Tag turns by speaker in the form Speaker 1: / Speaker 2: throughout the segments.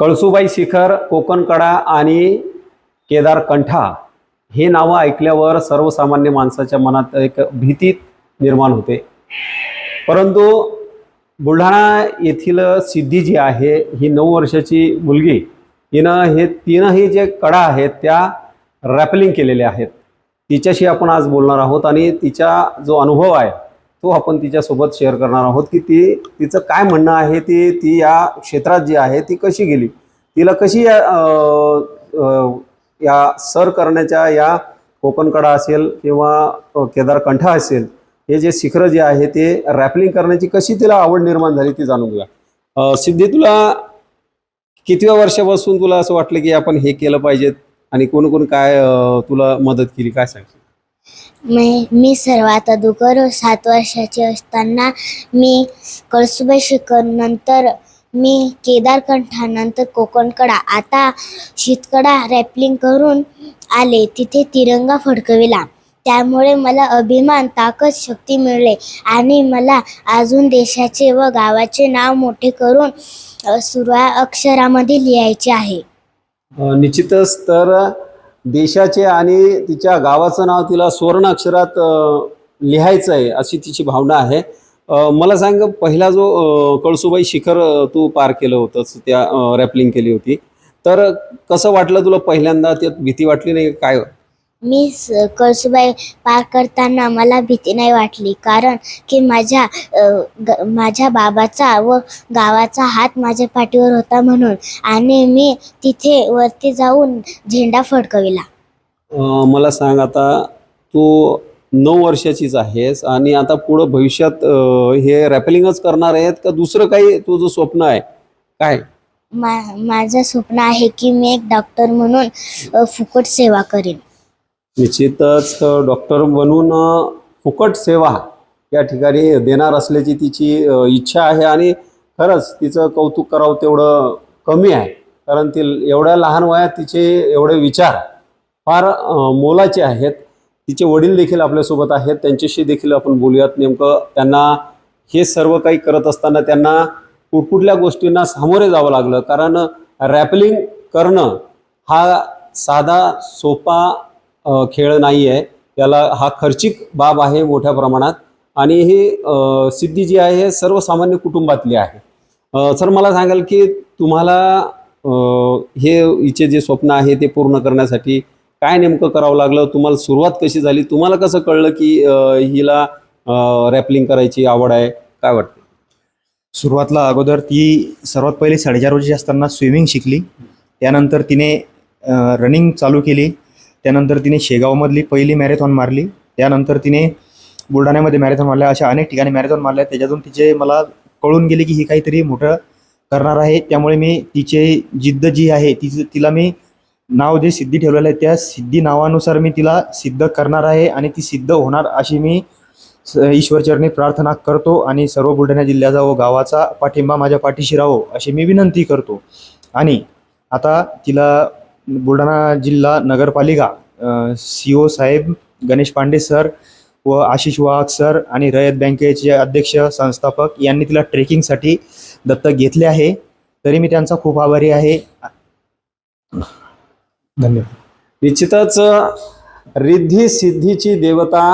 Speaker 1: कळसुबाई शिखर कोकणकडा आणि केदारकंठा हे नावं ऐकल्यावर सर्वसामान्य माणसाच्या मनात एक भीती निर्माण होते. परंतु बुलढाणा येथील सिद्धी जी आहे ही नऊ वर्षाची मुलगी हिनं हे तीनही जे कडा आहेत त्या रॅपलिंग केलेल्या आहेत. तिच्याशी आपण आज बोलणार आहोत आणि तिचा जो अनुभव आहे तो आपण तिच्यासोबत शेअर करणार आहोत की ती तिचं काय म्हणणं आहे ती ती या क्षेत्रात जी आहे ती कशी गेली? तिला कशी या या सर करण्याच्या या कोकणकडा असेल किंवा केदारकंठ केदारकंठा असेल हे जे शिखरं जे आहे ते रॅपलिंग करण्याची कशी तिला आवड निर्माण झाली ती जाणून घ्या. सिद्धी तुला कितव्या वर्षापासून तुला असं वाटलं की आपण हे केलं पाहिजेत? आणि कोण कोण काय तुला मदत केली? काय सांगशील?
Speaker 2: मी मी सर्वात अगोदर सात वर्षाचे असताना मी कळसुबाई शिखर नंतर मी केदारकंठानंतर कोकणकडा आता शीतकडा रॅपलिंग करून आले तिथे तिरंगा फडकविला. त्यामुळे मला अभिमान ताकद शक्ती मिळले आणि मला अजून देशाचे व गावाचे नाव मोठे करून सुरुवात सुरुवा अक्षरामध्ये लिहायचे आहे.
Speaker 1: निश्चितच तर देशाचे आणि तिच्या गावाचं नाव तिला सुवर्ण अक्षरात लिहायचं आहे अशी तिची भावना आहे. मला सांग पहिला जो कळसुबाई शिखर तू पार केलं होतंस त्या रॅपलिंग केली होती. तर कसं वाटलं तुला पहिल्यांदा? त्यात भीती वाटली नाही काय?
Speaker 2: मी कळसुबाई पार करताना मला भीती नाही वाटली. कारण की माझ्या ग- माझ्या बाबाचा व गावाचा हात माझ्या पाठीवर होता म्हणून. आणि मी तिथे वरती जाऊन झेंडा फडकविला.
Speaker 1: मला सांग आता तू नऊ वर्षाचीच आहेस आणि आता पुढं भविष्यात हे रॅपलिंगच करणार आहेत का दुसरं काही तुझं स्वप्न आहे? काय?
Speaker 2: मा माझं स्वप्न आहे की मी एक डॉक्टर म्हणून फुकट सेवा करेन.
Speaker 1: निश्चितच डॉक्टर बनून फुकट सेवा या ठिकाणी देणार असल्याची तिची इच्छा आहे आणि खरंच तिचं कौतुक करावं तेवढं कमी आहे. कारण ती एवढ्या लहान वयात तिचे एवढे विचार फार मोलाचे आहेत. तिचे वडील देखील आपल्यासोबत आहेत. त्यांच्याशी देखील आपण बोलूयात. नेमकं त्यांना हे सर्व काही करत असताना त्यांना कुठकुठल्या गोष्टींना सामोरे जावं लागलं. कारण रॅपलिंग करणं हा साधा सोपा खेळ नाही आहे त्याला हा खर्चिक बाब आहे मोठ्या प्रमाणात. आणि ही सिद्धी जी आहे हे सर्वसामान्य कुटुंबातली आहे. सर मला सांगाल की तुम्हाला हे हिचे जे स्वप्न आहे ते पूर्ण करण्यासाठी काय नेमकं करावं लागलं? तुम्हाला सुरुवात कशी झाली? तुम्हाला कसं कळलं की हिला रॅपलिंग करायची आवड आहे? काय वाटतं?
Speaker 3: सुरुवातला अगोदर ती सर्वात पहिले साडेचार वर्षी असताना स्विमिंग शिकली. त्यानंतर तिने रनिंग चालू केली. त्यानंतर तिने शेगावमधली पहिली मॅरेथॉन मारली. त्यानंतर तिने बुलढाण्यामध्ये मॅरेथॉन मारल्या. अशा अनेक ठिकाणी मॅरेथॉन मारल्या. त्याच्यातून तिचे मला कळून गेले की ही काहीतरी मोठं करणार आहे. त्यामुळे मी तिचे जिद्द जी आहे तिचं तिला मी नाव जे सिद्धी ठेवलेलं आहे त्या सिद्धी नावानुसार मी तिला सिद्ध करणार आहे आणि ती सिद्ध होणार अशी मी स- ईश्वरचरणी प्रार्थना करतो आणि सर्व बुलढाणा जिल्ह्याचा व गावाचा पाठिंबा माझ्या पाठीशी राहो अशी मी विनंती करतो. आणि आता तिला बुलढाणा जिल्हा नगरपालिका सी ओ साहेब गणेश पांडे सर व आशिष वाघ सर आणि रयत बँकेचे अध्यक्ष संस्थापक यांनी तिला ट्रेकिंगसाठी दत्तक घेतले आहे. तरी मी त्यांचा खूप आभारी आहे. धन्यवाद.
Speaker 1: निश्चितच रिद्धी सिद्धीची देवता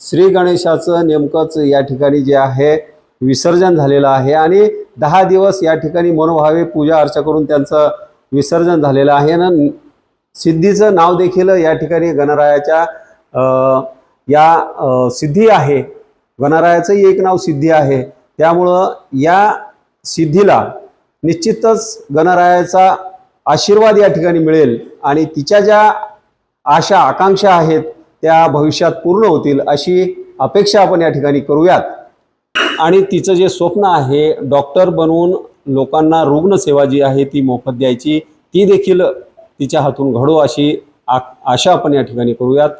Speaker 1: श्री गणेशाचं नेमकंच या ठिकाणी जे आहे विसर्जन झालेलं आहे आणि दहा दिवस या ठिकाणी मनोभावे पूजा अर्चा करून त्यांचं विसर्जन झालेलं आहे. ना सिद्धीचं नाव देखील या ठिकाणी गणरायाच्या या सिद्धी आहे. गणरायाचंही एक नाव सिद्धी आहे. त्यामुळं या सिद्धीला निश्चितच गणरायाचा आशीर्वाद या ठिकाणी मिळेल. आणि तिच्या ज्या आशा आकांक्षा आहेत त्या भविष्यात पूर्ण होतील अशी अपेक्षा आपण या ठिकाणी करूयात. आणि तिचं जे स्वप्न आहे डॉक्टर बनवून लोकांना रुग्णसेवा जी आहे ती मोफत द्यायची ती देखील तिच्या हातून घडो अशी आ आशा आपण या ठिकाणी करूयात.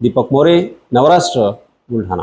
Speaker 1: दीपक मोरे नवराष्ट्र बुलढाणा.